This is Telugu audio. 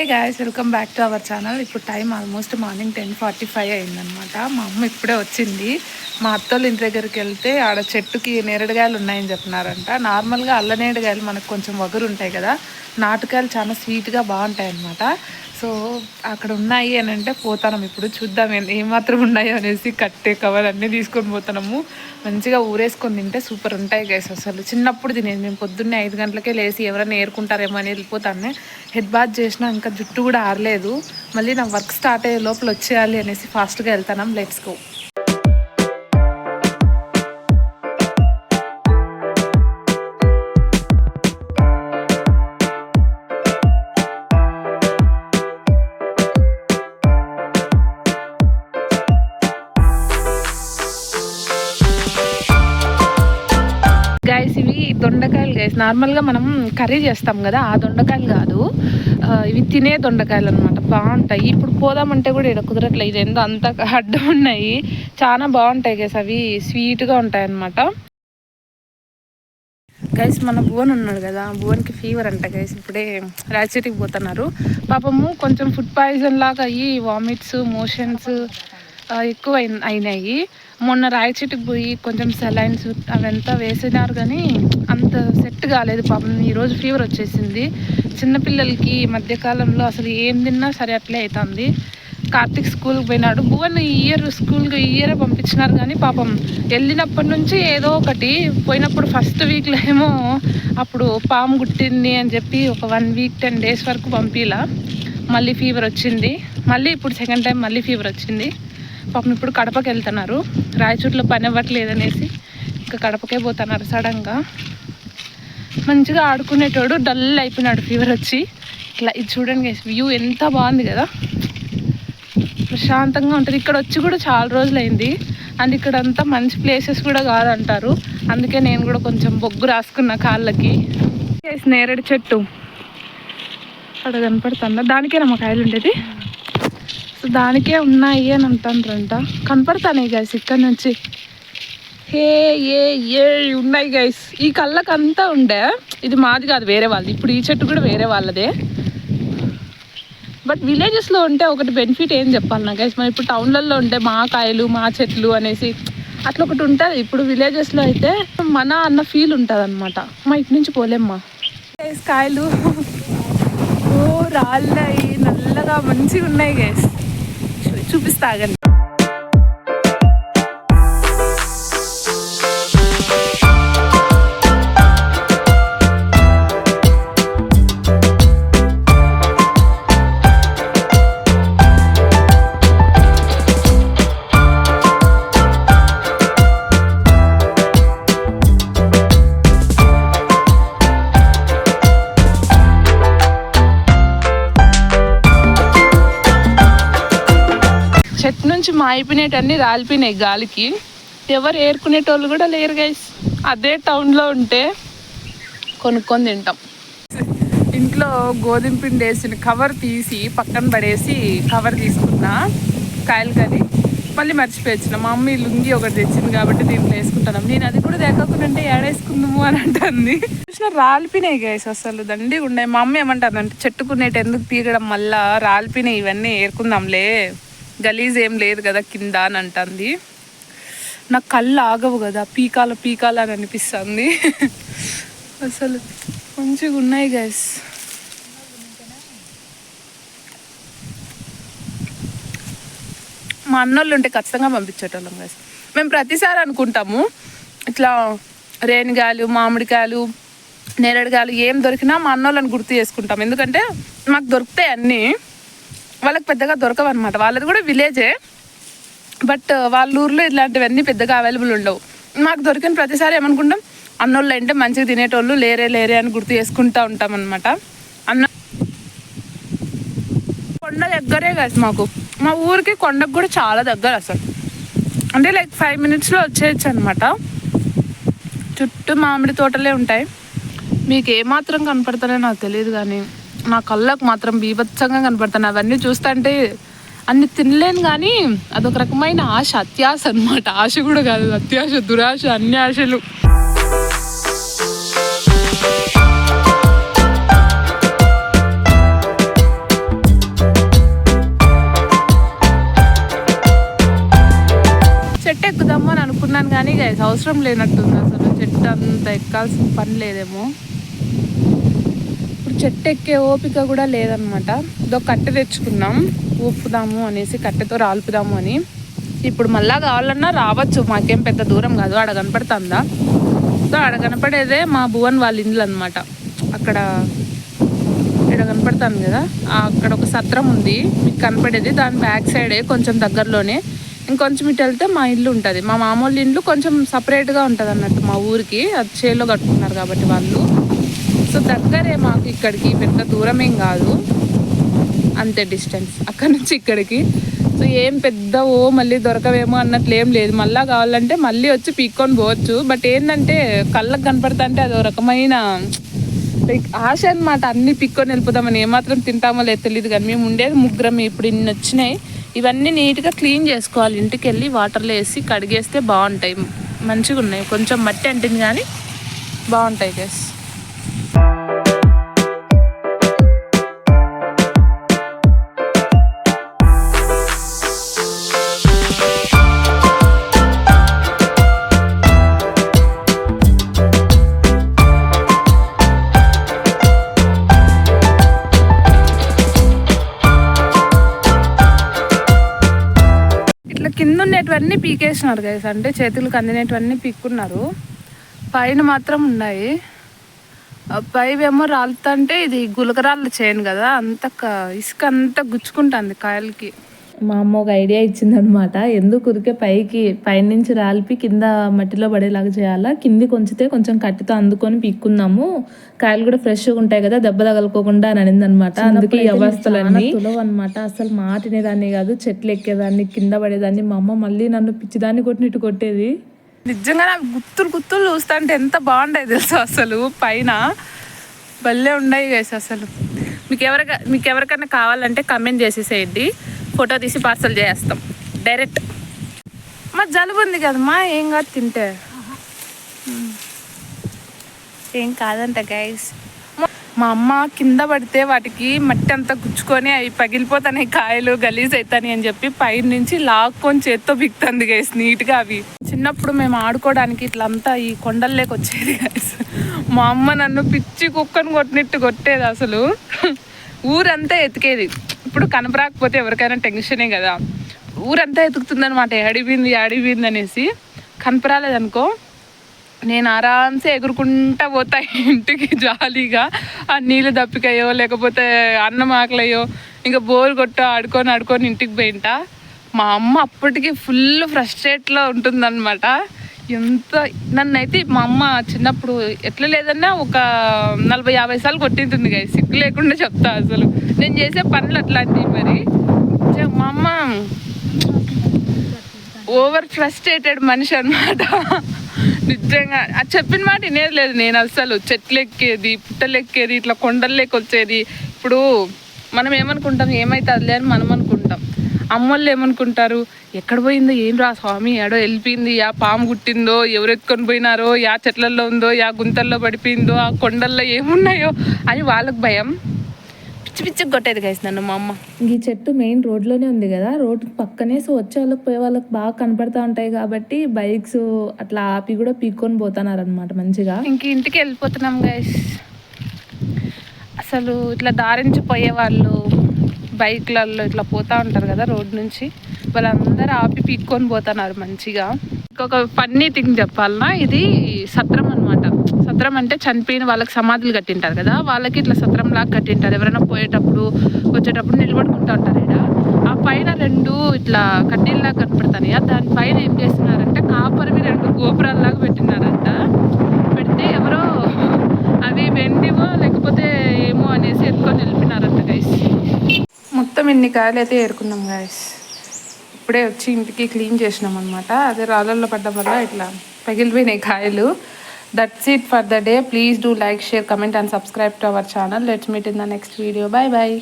Hey guys welcome back to our channel ఇప్పుడు time almost morning ten forty five అయిందనమాట మా అమ్మ ఇప్పుడే వచ్చింది. మా అత్తోళ్ళ ఇంటి దగ్గరికి వెళ్తే ఆడ చెట్టుకి నేరేడుగాయలు ఉన్నాయని చెప్పినారంట. నార్మల్గా అల్లనేడుగాయలు మనకు కొంచెం వగరు ఉంటాయి కదా. నాటకాలు చాలా స్వీట్గా బాగుంటాయి అన్నమాట సో అక్కడ ఉన్నాయి అని అంటే పోతాం ఇప్పుడు చూద్దాం ఏ- ఏమాత్రం ఉన్నాయో అనేసి కట్టే కవర్ అన్నీ తీసుకొని పోతున్నాము మంచిగా ఊరేసుకొని తింటే సూపర్ ఉంటాయి గైస్ అసలు. చిన్నప్పుడు తినేది. మేము పొద్దున్నే ఐదు గంటలకే లేచి ఎవరైనా ఏరుకుంటారేమో అని వెళ్ళిపోతాను. హెడ్ బాత్ చేసినా ఇంకా జుట్టు కూడా ఆరలేదు. మళ్ళీ నా వర్క్ స్టార్ట్ అయ్యే లోపల వచ్చేయాలి అనేసి ఫాస్ట్గా వెళ్తాను. లెట్స్ గో దొండకాయలు గైస్ నార్మల్గా మనం కర్రీ చేస్తాం కదా ఆ దొండకాయలు కాదు. ఇవి తినే దొండకాయలు అనమాట బాగుంటాయి. ఇప్పుడు పోదామంటే కూడా ఇక్కడ కుదరట్లేదు ఇది అంత అడ్డం ఉన్నాయి. చాలా బాగుంటాయి గైస్ అవి స్వీట్గా ఉంటాయి అన్నమాట. గైస్ మన భువన్ ఉన్నాడు కదా. భువన్కి ఫీవర్ అంట గైస్ ఇప్పుడే రాజశేటికి పోతున్నారు. పాపము కొంచెం ఫుడ్ పాయిజన్ లాగా అయ్యి వామిట్స్ మోషన్స్ ఎక్కువ అయిన- అయినాయి. మొన్న రాయచీటికి పోయి కొంచెం సెలైన్స్ అవంతా వేసినారు కానీ అంత సెట్ కాలేదు పాపం. ఈరోజు ఫీవర్ వచ్చేసింది. చిన్నపిల్లలకి ఈ మధ్యకాలంలో అసలు ఏం తిన్నా సరే అట్లే అవుతుంది కార్తిక్ స్కూల్కి పోయినాడు. భువన్ ఈ ఇయర్ స్కూల్కి ఈ ఇయర్ పంపించినారు కానీ పాపం వెళ్ళినప్పటి నుంచి ఏదో ఒకటి పోయినప్పుడు ఫస్ట్ వీక్లో ఏమో అప్పుడు పాము గుట్టింది అని చెప్పి ఒక వన్ వీక్ టెన్ డేస్ వరకు పంపిలా. మళ్ళీ ఫీవర్ వచ్చింది. మళ్ళీ ఇప్పుడు సెకండ్ టైం మళ్ళీ ఫీవర్ వచ్చింది. పాపం ఇప్పుడు కడపకి వెళ్తున్నారు. రాయచూట్లో పని అవ్వట్లేదు అనేసి ఇంకా కడపకే పోతున్నారు సడన్గా. మంచిగా ఆడుకునేటోడు డల్ అయిపోయినాడు ఫీవర్ వచ్చి. ఇట్లా ఇది చూడండి వ్యూ ఎంత బాగుంది కదా. ప్రశాంతంగా ఉంటుంది. ఇక్కడ వచ్చి కూడా చాలా రోజులు అయింది అండ్ ఇక్కడ అంతా మంచి ప్లేసెస్ కూడా కాదంటారు. అందుకే నేను కూడా కొంచెం బొగ్గు రాసుకున్న కాళ్ళకి. Yes, నేరేడు చెట్టు. అక్కడ కనపడుతుందా? దానికే నమ్మకాయలు ఉండేది. దానికే ఉన్నాయి అని అంటారంట కనపడతానే గైస్ ఇక్కడ నుంచి. హే ఏ ఏ ఉన్నాయి గైస్ ఈ కళ్ళకంతా ఉండే. ఇది మాది కాదు వేరే వాళ్ళది. ఇప్పుడు ఈ చెట్టు కూడా వేరే వాళ్ళదే. బట్ విలేజెస్లో ఉంటే ఒకటి బెనిఫిట్ ఏం చెప్పాలి నా గైస్ మనం ఇప్పుడు టౌన్లలో ఉంటే మా కాయలు మా చెట్లు అనేసి అట్లా ఒకటి ఉంటుంది. ఇప్పుడు విలేజెస్లో అయితే మన అన్న ఫీల్ ఉంటుంది అనమాట మా ఇటు నుంచి పోలేమ్మా. గైస్ కాయలు. ఓ రాళ్ళయి. నల్లగా మంచిగా ఉన్నాయి గైస్ చూపిస్తాగండి మాయిపోయినటన్నీ రాలిపోయినాయి గాలికి. ఎవరు ఏరుకునేటోళ్ళు కూడా లేరు గైస్ అదే టౌన్లో ఉంటే కొనుక్కొని తింటాం. ఇంట్లో గోధుమ పిండి వేసిన కవర్ తీసి పక్కన పడేసి కవర్ తీసుకున్నా కాయలు కానీ మళ్ళీ మర్చిపోయొచ్చిన. మా మమ్మీ లుంగి ఒకటి తెచ్చింది కాబట్టి దీంట్లో వేసుకుంటాను. నేను అది కూడా తెక్కకుంటే ఏడేసుకుందాము అని అంటుంది. చూసిన రాలిపోయినాయి గైస్ అసలు దండిగా ఉన్నాయి. మా అమ్మ అంటే చెట్టుకునేటి ఎందుకు తీగడం మళ్ళా రాలిపోయినాయి ఇవన్నీ ఏరుకుందాంలే. గలీజ్ ఏం లేదు కదా కింద అని అంటుంది. నాకు కళ్ళు ఆగవు కదా పీకాల పీకాల అని అనిపిస్తుంది. అసలు మంచిగా ఉన్నాయి గైస్ మా అన్నోళ్ళు ఉంటే ఖచ్చితంగా పంపించేటోళ్ళం గైస్ మేము ప్రతిసారి అనుకుంటాము ఇట్లా రేణిగాయలు మామిడికాయలు నేరేడుగాయలు ఏం దొరికినా మా అన్నోళ్ళని గుర్తు చేసుకుంటాం. ఎందుకంటే మాకు దొరుకుతాయి అన్నీ. వాళ్ళకి పెద్దగా దొరకవు అనమాట వాళ్ళది కూడా విలేజే. బట్ వాళ్ళ ఊర్లో ఇలాంటివన్నీ పెద్దగా అవైలబుల్ ఉండవు. మాకు దొరికిన ప్రతిసారి ఏమనుకుంటాం అన్నోళ్ళు అంటే మంచిగా తినేటోళ్ళు లేరే లేరే అని గుర్తు చేసుకుంటూ ఉంటాం అనమాట అన్న కొండ దగ్గరే కాదు మాకు. మా ఊరికి కొండకు కూడా చాలా దగ్గర అసలు. అంటే లైక్ ఫైవ్ మినిట్స్లో వచ్చేయచ్చు అనమాట చుట్టూ మామిడి తోటలే ఉంటాయి. మీకు ఏమాత్రం కనపడతానో నాకు తెలియదు కానీ నా కళ్ళకు మాత్రం బీభత్సంగా కనపడతాను. అవన్నీ చూస్తుంటే అన్ని తినలేను కానీ అదొక రకమైన ఆశ అత్యాశ అనమాట ఆశ కూడా కాదు అత్యాశ దురాశ అన్ని ఆశలు. చెట్టు ఎక్కుదామో అని అనుకున్నాను కానీ అవసరం లేనట్టుంది అసలు. చెట్టు అంత ఎక్కాల్సిన పని లేదేమో. ఇప్పుడు చెట్టు ఎక్కే ఓపిక కూడా లేదనమాట ఇదో కట్టె తెచ్చుకున్నాం ఊపుదాము అనేసి కట్టెతో రాల్పుదాము అని. ఇప్పుడు మళ్ళా కావాలన్నా రావచ్చు మాకేం పెద్ద దూరం కాదు ఆడ కనపడుతుందా? సో ఆడ కనపడేదే మా భువన్ వాళ్ళ ఇండ్లు అనమాట అక్కడ ఇక్కడ కనపడుతుంది కదా? అక్కడ ఒక సత్రం ఉంది మీకు కనపడేది. దాని బ్యాక్ సైడే కొంచెం దగ్గరలోనే. ఇంకొంచెం ఇటు వెళ్తే మా ఇల్లు ఉంటుంది. మా మామూలు ఇండ్లు కొంచెం సపరేట్గా ఉంటుంది అన్నట్టు మా ఊరికి. అది చేలో కట్టుకున్నారు కాబట్టి వాళ్ళు. సో దగ్గరే మాకు ఇక్కడికి పెద్ద దూరం ఏం కాదు. అంతే డిస్టెన్స్ అక్కడ నుంచి ఇక్కడికి. సో ఏం పెద్ద ఓ మళ్ళీ దొరకవేమో అన్నట్లు ఏం లేదు. మళ్ళీ కావాలంటే మళ్ళీ వచ్చి పీక్కొని పోవచ్చు. బట్ ఏంటంటే కళ్ళకు కనపడతా అంటే అది ఒక రకమైన లైక్ ఆశ అనమాట అన్ని పిక్కొని వెళ్ళిపోదామని ఏమాత్రం తింటామో లేదు తెలియదు కానీ మేము ఉండేది ముగ్గురం ఇప్పుడు ఇన్ని వచ్చినాయి. ఇవన్నీ నీట్గా క్లీన్ చేసుకోవాలి. ఇంటికి వెళ్ళి వాటర్లో వేసి కడిగేస్తే బాగుంటాయి. మంచిగా ఉన్నాయి కొంచెం మట్టి అంటింది కానీ బాగుంటాయి గెస్ అన్నీ పీకేసినారు గైస్ అంటే చేతులకు అందినటువన్నీ పీక్కున్నారు. పైన మాత్రం ఉన్నాయి. పైవేమో పైవేమో రాలుతుంటే ఇది గులకరాళ్ళ చేయను కదా. అంత క- ఇసుక అంతా గుచ్చుకుంటుంది కాయలకి. మా అమ్మ ఒక ఐడియా ఇచ్చిందనమాట ఎందుకు ఉరికే పైకి పైనుంచి రాలిపి కింద మట్టిలో పడేలాగా చేయాలా? కింది కొంచితే కొంచెం కట్టితో అందుకొని పీక్కుందాము కాయలు కూడా ఫ్రెష్గా ఉంటాయి కదా దెబ్బ తగలకోకుండా అని అనింది అనమాట అందుకే ఈ అవస్థలన్నీ అనమాట అసలు మాటినేదాన్ని కాదు చెట్లు ఎక్కేదాన్ని కింద పడేదాన్ని. మా అమ్మ మళ్ళీ నన్ను పిచ్చిదాన్ని కొట్టినట్టు కొట్టేది. నిజంగా నాకు గుత్తులు గుత్తులు చూస్తా అంటే ఎంత బాగుంటాయి తెలుసు అసలు? పైన భలే ఉన్నాయి అసలు. మీకు ఎవరిక మీకు ఎవరికైనా కావాలంటే కమెంట్ చేసేసేయండి. ఫోటో తీసి పార్సల్ చేసేస్తాం డైరెక్ట్. మా జలుబు ఉంది కదమ్మా ఏం కాదు తింటే. ఏం కాదంట గైస్ మా అమ్మ కింద పడితే వాటికి మట్టి అంతా గుచ్చుకొని అవి పగిలిపోతాయి కాయలు గలీజ్ అవుతాయి అని చెప్పి పైన నుంచి లాక్కొని చేత్తో బిక్తుంది గైస్ నీట్గా అవి. చిన్నప్పుడు మేము ఆడుకోవడానికి ఇట్లా అంతా ఈ కొండల్లోకి వచ్చేది గైస్ మా అమ్మ నన్ను పిచ్చి కుక్కను కొట్టినట్టు కొట్టేది అసలు. ఊరంతా ఎతికేది. ఇప్పుడు కనపరాకపోతే ఎవరికైనా టెన్షనే కదా. ఊరంతా ఎతుకుతుందనమాట అడిపోయింది అడిపోయింది అనేసి. కనపరాలేదనుకో నేను ఆరామ్సే ఎగురుకుంటా పోతా ఇంటికి జాలీగా. ఆ నీళ్ళు దప్పికయో లేకపోతే అన్నం ఆకలయ్యో ఇంకా బోర్ కొట్ట ఆడుకొని ఆడుకొని ఇంటికి పోయింటా. మా అమ్మ అప్పటికి ఫుల్ ఫ్రస్ట్రేట్లో ఉంటుందన్నమాట. ఎంత నన్నైతే మా అమ్మ చిన్నప్పుడు ఎట్లా లేదన్నా ఒక నలభై యాభై సార్లు కొట్టింటుంది కదా సిగ్గు లేకుండా చెప్తా అసలు. నేను చేసే పనులు అట్లాంటివి మరి. మా అమ్మ ఓవర్ ఫ్రస్ట్రేటెడ్ మనిషి అనమాట నిజంగా. అది చెప్పిన మాట వినేది లేదు నేను అసలు. చెట్లు ఎక్కేది పుట్టలు ఎక్కేది ఇట్లా కొండల్లోకి వచ్చేది. ఇప్పుడు మనం ఏమనుకుంటాం ఏమైతే అది అని మనం అనుకుంటాం. అమ్మోళ్ళు ఏమనుకుంటారు? ఎక్కడ పోయిందో ఏం రా స్వామి ఎడో వెళ్ళిపోయింది యా పాము గుట్టిందో ఎవరు ఎత్తుకొని పోయినారో యా చెట్లలో ఉందో యా గుంతల్లో పడిపోయిందో ఆ కొండల్లో ఏమున్నాయో అని వాళ్ళకి భయం. పిచ్చి పిచ్చి కొట్టేది గైస్ నన్ను మా అమ్మ. ఈ చెట్టు మెయిన్ రోడ్లోనే ఉంది కదా రోడ్ పక్కనే సో వచ్చే వాళ్ళకి పోయే వాళ్ళకి బాగా కనపడతా ఉంటాయి కాబట్టి బైక్స్ అట్లా ఆపి కూడా పీక్కొని పోతున్నారు అనమాట మంచిగా. ఇంక ఇంటికి వెళ్ళిపోతున్నాం గైస్ అసలు ఇట్లా దారించి పోయే వాళ్ళు బైక్లలో ఇట్లా పోతూ ఉంటారు కదా రోడ్ నుంచి వాళ్ళందరూ ఆపి పీక్కొని పోతున్నారు మంచిగా. ఇంకొక ఫన్నీ థింగ్ చెప్పాలన్నా ఇది సత్రం అన్నమాట. సత్రం అంటే చనిపోయిన వాళ్ళకి సమాధులు కట్టింటారు కదా వాళ్ళకి ఇట్లా సత్రం లాగా కట్టింటారు. ఎవరైనా పోయేటప్పుడు వచ్చేటప్పుడు నిలబడుకుంటూ ఉంటారు ఇక్కడ ఆ పైన రెండు ఇట్లా కడ్డీల్లాగా కనపడతాయి దానిపైన ఏం చేస్తున్నారంటే కాపరివి రెండు గోపురాల్లాగా పెట్టినారంట. పెడితే ఎవరో అవి వెండివో లేకపోతే ఏమో అనేసి ఎత్తుకొని వెళ్ళిపోయినారంట గైస్ ఇన్ని కాయలు అయితే ఏరుకున్నాం గైస్ ఇప్పుడే వచ్చి ఇంటికి క్లీన్ చేసినాం అనమాట అదే రాళ్ళల్లో పడ్డం వల్ల ఇట్లా పగిలిపోయినాయి కాయలు. That's it for the day please do like share comment and subscribe to our channel let's meet in the next video bye bye